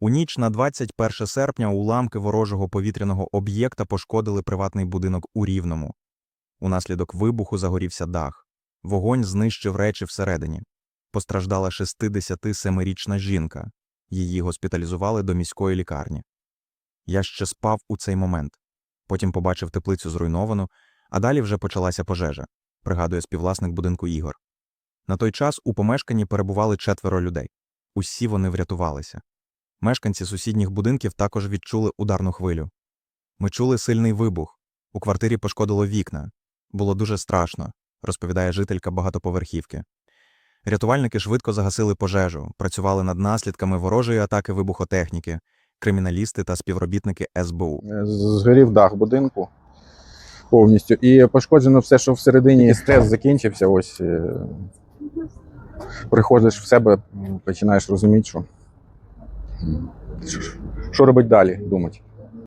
У ніч на 21 серпня уламки ворожого повітряного об'єкта пошкодили приватний будинок у Рівному. Унаслідок вибуху загорівся дах. Вогонь знищив речі всередині. Постраждала 67-річна жінка. Її госпіталізували до міської лікарні. Я ще спав у цей момент. Потім побачив теплицю зруйновану, а далі вже почалася пожежа, пригадує співвласник будинку Ігор. На той час у помешканні перебували четверо людей. Усі вони врятувалися. Мешканці сусідніх будинків також відчули ударну хвилю. Ми чули сильний вибух. У квартирі пошкодило вікна. Було дуже страшно, розповідає жителька багатоповерхівки. Рятувальники швидко загасили пожежу, працювали над наслідками ворожої атаки вибухотехніки, криміналісти та співробітники СБУ. Е, Згорів дах будинку повністю. І пошкоджено все, що всередині стрес закінчився. Ось е, приходиш в себе, починаєш розуміти, що- що робити далі, думати.